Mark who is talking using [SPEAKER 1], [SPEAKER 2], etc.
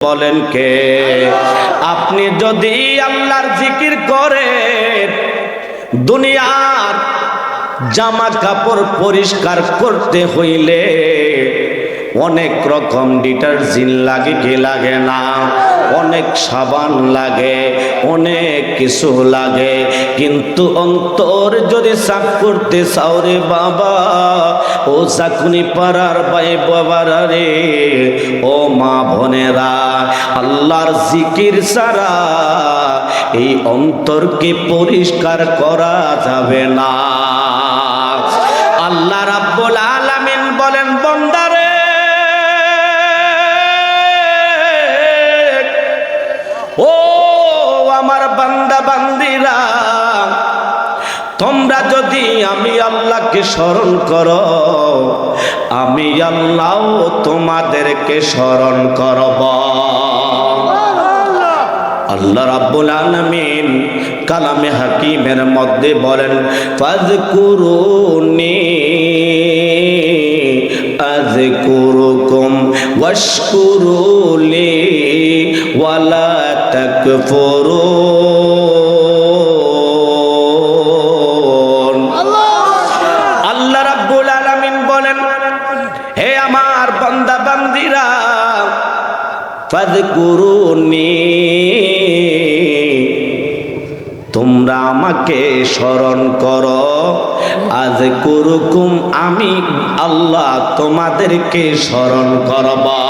[SPEAKER 1] বলেন কে? আপনি যদি আল্লাহর জিকির করেন দুনিয়ার জামা কাপড় পরিষ্কার করতে হইলে অনেক রকম ডিটারজেন্ট লাগে কি লাগে না। অনেক সাবান লাগে, অনেক কিছু লাগে। কিন্তু অন্তর যদি সাফ করতে চাও রে বাবা, ও চাকুনি পাড়ার বাই বাবারা রে, ও মা বোনেরা, আল্লাহর জিকির সারা এই অন্তরকে পরিষ্কার করা যাবে না। ও আমার বান্দা বান্দিরা, তোমরা যদি আমি আল্লাহকে স্মরণ করো, আমি আল্লাহ তোমাদেরকে স্মরণ করব। আল্লাহ রাব্বুল আলামিন কালামে হাকিমের মধ্যে বলেন, ফাযকুরুনি আযকুরুকুম ওয়াশকুরুলি ওয়ালা তাকফুরুন আল্লাহ রাব্বুল আলামিন বলেন, হে আমার বান্দা বান্দিরা ফাযকুরুনি, তোমরা আমাকে স্মরণ করো। আজ কুরুকুম আমি আল্লাহ তোমাদেরকে স্মরণ করবা।